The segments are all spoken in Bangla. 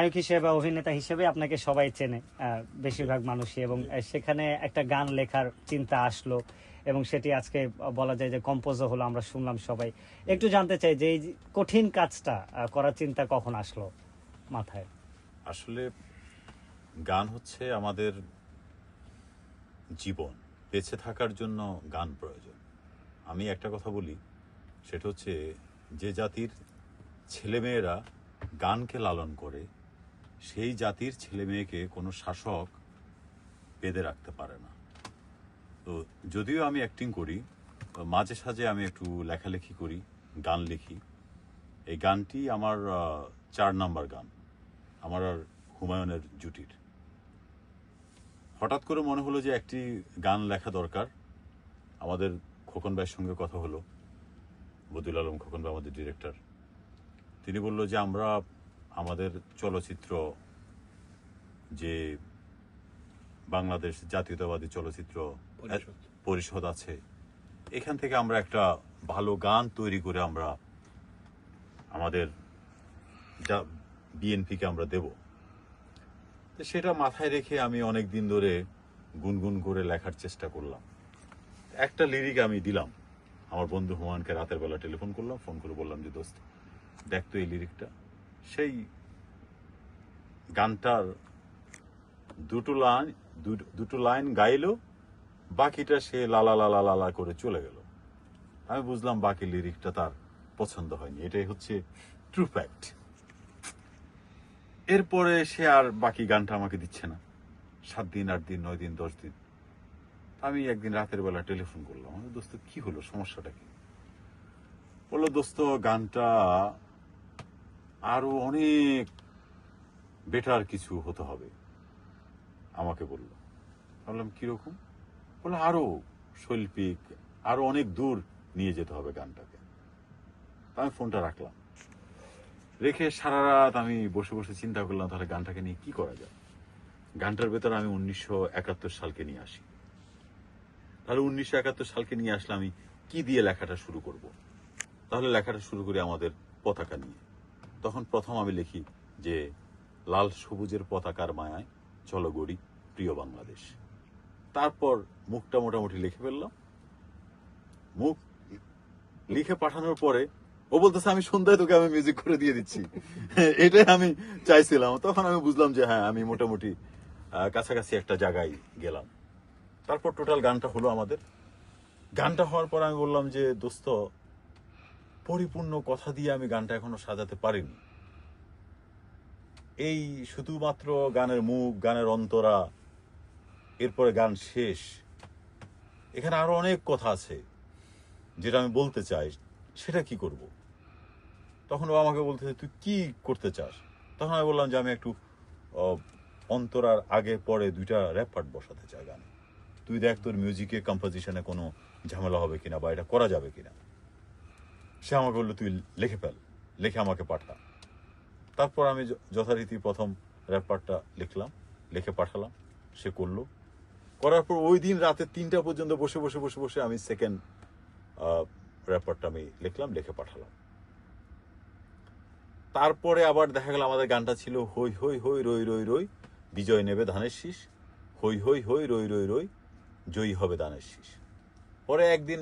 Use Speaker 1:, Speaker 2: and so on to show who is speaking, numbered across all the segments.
Speaker 1: নায়ক হিসেবে বা অভিনেতা হিসেবে আপনাকে সবাই চেনে বেশিরভাগ মানুষই। এবং সেখানে একটা গান লেখার চিন্তা আসলো এবং সেটি আজকে বলা যায় যে কম্পোজও হলো, আমরা শুনলাম সবাই। একটু জানতে চাই যে এই কঠিন কাজটা করার চিন্তা কখন আসলো মাথায়?
Speaker 2: আসলে গান হচ্ছে আমাদের জীবন, বেঁচে থাকার জন্য গান প্রয়োজন। আমি একটা কথা বলি, সেটা হচ্ছে যে জাতির ছেলেমেয়েরা গানকে লালন করে সেই জাতির ছেলে মেয়েকে কোনো শাসক বেঁধে রাখতে পারে না। তো যদিও আমি অ্যাক্টিং করি মাঝে সাঝে আমি একটু লেখালেখি করি, গান লিখি। এই গানটি আমার চার নাম্বার গান, আমার আর হুমায়ুনের জুটির। হঠাৎ করে মনে হলো যে একটি গান লেখা দরকার। আমাদের খোকন ভাইয়ের সঙ্গে কথা হলো, বদুল আলম খোকন ভাই আমাদের ডিরেক্টর তিনি বলল যে আমরা আমাদের চলচ্চিত্র যে বাংলাদেশ জাতীয়তাবাদী চলচ্চিত্র
Speaker 3: পরিষদ।
Speaker 2: আছে এখান থেকে আমরা একটা ভালো গান তৈরি করে আমরা আমাদের যা বিএনপিকে আমরা দেব। তো সেটা মাথায় রেখে আমি অনেক দিন ধরে গুনগুন করে লেখার চেষ্টা করলাম। একটা লিরিক আমি দিলাম। আমার বন্ধু হুমায়ুনকে রাতের বেলা টেলিফোন করলাম ফোন করে বললাম যে দোস্ত দেখ তো এই লিরিকটা সেই গানটার দুটো লাইন দুটো লাইন গাইলো, বাকিটা সে লালা লালা লালা করে চলে গেল। আমি বুঝলাম বাকি লিরিকটা তার পছন্দ হয়নি। এটাই হচ্ছে ট্রু ফ্যাক্ট এরপরে সে আর বাকি গানটা আমাকে দিচ্ছে না। সাত দিন, আট দিন, নয় দিন, দশ দিন। আমি একদিন রাতের বেলা টেলিফোন করলাম। দোস্ত, কি হলো? সমস্যাটা কি? বলল, দোস্ত, গানটা আরও অনেক বেটার কিছু হতে হবে। আমাকে বলল। বললাম কীরকম? বলল, আরও শৈল্পিক, আরও অনেক দূর নিয়ে যেতে হবে গানটাকে। আমি ফোনটা রাখলাম। রেখে সারা রাত আমি বসে বসে চিন্তা করলাম, তাহলে গানটাকে নিয়ে কি করা যায়? গানটার ভেতর আমি উনিশশো একাত্তর সালকে নিয়ে আসি। তাহলে উনিশশো একাত্তর সালকে নিয়ে আসলে আমি কি দিয়ে লেখাটা শুরু করব? তাহলে লেখাটা শুরু করি আমাদের পতাকা নিয়ে। তখন প্রথম আমি লিখি যে, লাল সবুজের পতাকার মায়ায় চলো গড়ি প্রিয় বাংলাদেশ। তারপর মুখটা মোটামুটি লিখে ফেললাম। মুখ লিখে পাঠানোর পরে ও বলতেছে, আমি সন্ধ্যায় তোকে আমি মিউজিক করে দিয়ে দিচ্ছি। এটাই আমি চাইছিলাম। তখন আমি বুঝলাম যে হ্যাঁ আমি মোটামুটি কাছাকাছি একটা জায়গায় গেলাম। তারপর টোটাল গানটা হলো আমাদের। গানটা হওয়ার পর আমি বললাম যে, দোস্ত পরিপূর্ণ কথা দিয়ে আমি গানটা এখনও সাজাতে পারিনি। এই শুধুমাত্র গানের মুখ, গানের অন্তরা, এরপরে গান শেষ, এখানে আরও অনেক কথা আছে, যেটা আমি বলতে চাই, সেটা কি করব? তখন ও আমাকে বলতে, তুই কি করতে চাস? তখন আমি বললাম যে, আমি একটু অন্তরার আগে পরে দুইটা র্যাপ পার্ট বসাতে চাই গানে। তুই দেখ তোর মিউজিকে কম্পোজিশনে কোনো ঝামেলা হবে কিনা বা এটা করা যাবে কিনা। সে আমাকে বলল, তুই লিখে ফেল, লিখে আমাকে পাঠা। তারপর আমি যথারীতি প্রথম র্যাপ পার্টটা লিখলাম, লিখে পাঠালাম, সে করল। করার পর ওই দিন রাতে তিনটা পর্যন্ত বসে বসে বসে বসে আমি সেকেন্ড র্যাপারটা আমি লিখলাম, লিখে পাঠালাম। তারপরে আবার দেখা গেল আমাদের গানটা ছিল হই হই হই, রই রই রই, বিজয় নেবে ধানের শীষ। হই হই হই, রই রই রই, জয়ী হবে ধানের শীষ। পরে একদিন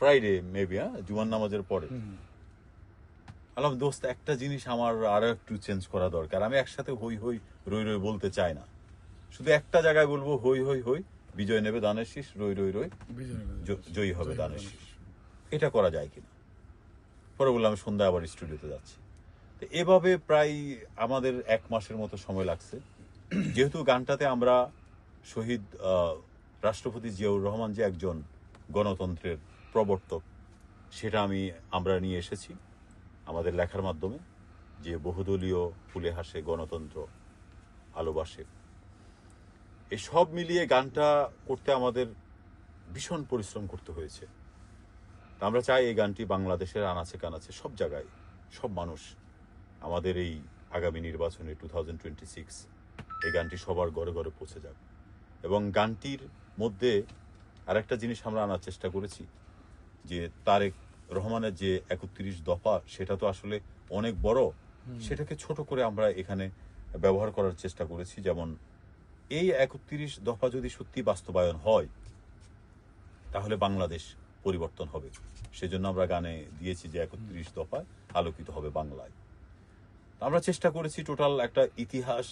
Speaker 2: ফ্রাইডে মেবি হ্যাঁ জুমার নামাজের পরে। আলাম দোস্ত একটা জিনিস আমার আরও একটু চেঞ্জ করা দরকার। আমি একসাথে হই হই রই রই বলতে চাই না। শুধু একটা জায়গায় বলব হই হই হই বিজয় নেবে দানের শীষ রই রই রই জয়ী হবে দানের শীষ। এটা করা যায় কিনা? পরে বললাম আমি সন্ধ্যায় আবার স্টুডিওতে যাচ্ছি। তো এভাবে প্রায় আমাদের এক মাসের মতো সময় লাগছে। যেহেতু গানটাতে আমরা শহীদ রাষ্ট্রপতি জিয়াউর রহমান যে একজন গণতন্ত্রের প্রবর্তক। সেটা আমি, আমরা নিয়ে এসেছি আমাদের লেখার মাধ্যমে, যে বহুদলীয় ফুলে হাসে গণতন্ত্র, ভালোবাসে। এই সব মিলিয়ে গানটা করতে আমাদের ভীষণ পরিশ্রম করতে হয়েছে। আমরা চাই এই গানটি বাংলাদেশের আনাচে কানাচে সব জায়গায়, সব মানুষ আমাদের এই আগামী নির্বাচনে টু থাউজেন্ড টোয়েন্টি সিক্স এই গানটি সবার ঘরে ঘরে পৌঁছে যাক। এবং গানটির মধ্যে আরেকটা জিনিস আমরা আনার চেষ্টা করেছি যে তারেক রহমানের যে একত্রিশ দফা সেটা তো আসলে অনেক বড়। সেটাকে ছোট করে আমরা এখানে ব্যবহার করার চেষ্টা করেছি। যেমন এই একত্রিশ দফা যদি সত্যি বাস্তবায়ন হয় তাহলে বাংলাদেশ পরিবর্তন হবে। সেজন্য আমরা গানে দিয়েছি যে একত্রিশ দফায় আলোকিত হবে বাংলায়। আমরা চেষ্টা করেছি টোটাল একটা ইতিহাস।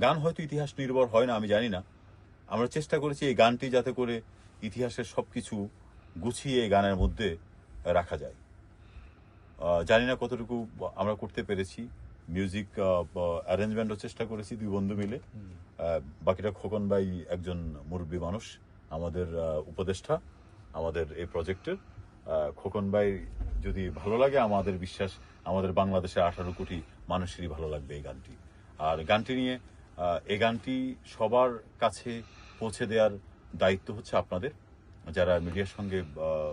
Speaker 2: গান হয়তো ইতিহাস নির্ভর হয় না আমি জানি না। আমরা চেষ্টা করেছি এই গানটি যাতে করে ইতিহাসের সবকিছু গুছিয়ে এই গানের মধ্যে রাখা যায়। জানি না কতটুকু আমরা করতে পেরেছি। মিউজিক অ্যারেঞ্জমেন্টও চেষ্টা করেছি দুই বন্ধু মিলে। বাকিটা খোকন ভাই একজন মুরব্বী মানুষ আমাদের উপদেষ্টা আমাদের এই প্রজেক্টের খোকন ভাই যদি ভালো লাগে আমাদের বিশ্বাস আমাদের বাংলাদেশের আঠারো কোটি মানুষেরই ভালো লাগবে এই গানটি। আর গানটি নিয়ে এই গানটি সবার কাছে পৌঁছে দেওয়ার দায়িত্ব হচ্ছে আপনাদের। যারা মিডিয়ার সঙ্গে